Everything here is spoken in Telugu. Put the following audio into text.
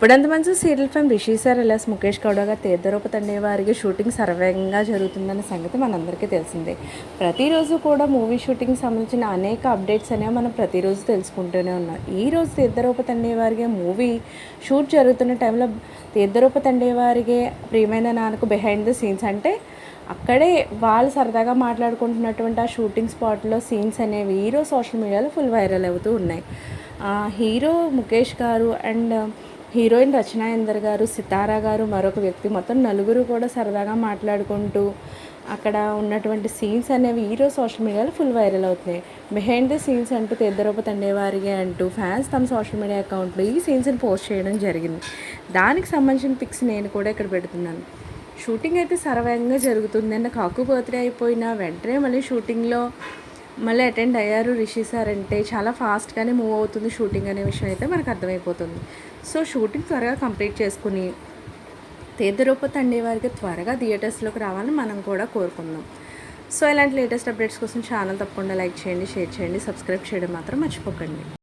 ఇప్పుడంత మంచి serial fame Rishi sir alias Mukesh Gowda garu తీర్థరూపతండే వారికి షూటింగ్ సర్వేగంగా జరుగుతుందన్న సంగతి మనందరికీ తెలిసిందే. ప్రతిరోజు కూడా మూవీ షూటింగ్ సంబంధించిన అనేక అప్డేట్స్ అనేవి మనం ప్రతిరోజు తెలుసుకుంటూనే ఉన్నాం. ఈ రోజు తీర్థరూపతండే వారికి మూవీ షూట్ జరుగుతున్న టైంలో తీర్థరూపతండే వారికి ప్రియమైన నాన్నకు బిహైండ్ ద సీన్స్ అంటే అక్కడే వాళ్ళు సరదాగా మాట్లాడుకుంటున్నటువంటి ఆ షూటింగ్ స్పాట్లో సీన్స్ అనేవి ఈరోజు సోషల్ మీడియాలో ఫుల్ వైరల్ అవుతూ ఉన్నాయి. హీరో ముఖేష్ గారు అండ్ హీరోయిన్ రచనా ఇందర్ గారు సితారా గారు మరొక వ్యక్తి. మొత్తం నలుగురు కూడా సరదాగా మాట్లాడుకుంటూ అక్కడ ఉన్నటువంటి సీన్స్ అనేవి ఈరోజు సోషల్ మీడియాలో ఫుల్ వైరల్ అవుతున్నాయి. బిహైండ్ ది సీన్స్ అంటూ తెద్దరూప తండేవారిగా అంటూ ఫ్యాన్స్ తమ సోషల్ మీడియా అకౌంట్లో ఈ సీన్స్ని పోస్ట్ చేయడం జరిగింది. దానికి సంబంధించిన పిక్స్ నేను కూడా ఇక్కడ పెడుతున్నాను. షూటింగ్ అయితే సరవేగంగా జరుగుతుంది అన్న కాకు బర్త్డే అయిపోయిన వెంటనే మళ్ళీ షూటింగ్లో మళ్ళీ అటెండ్ అయ్యారు రిషి సార్ అంటే చాలా ఫాస్ట్గానే మూవ్ అవుతుంది షూటింగ్ అనే విషయం అయితే మనకు అర్థమైపోతుంది. సో షూటింగ్ త్వరగా కంప్లీట్ చేసుకుని తేదరూప తండే వారికి త్వరగా థియేటర్స్లోకి రావాలని మనం కూడా కోరుకుందాం. సో ఇలాంటి లేటెస్ట్ అప్డేట్స్ కోసం ఛానల్ తప్పకుండా లైక్ చేయండి షేర్ చేయండి సబ్స్క్రైబ్ చేయడం మాత్రం మర్చిపోకండి.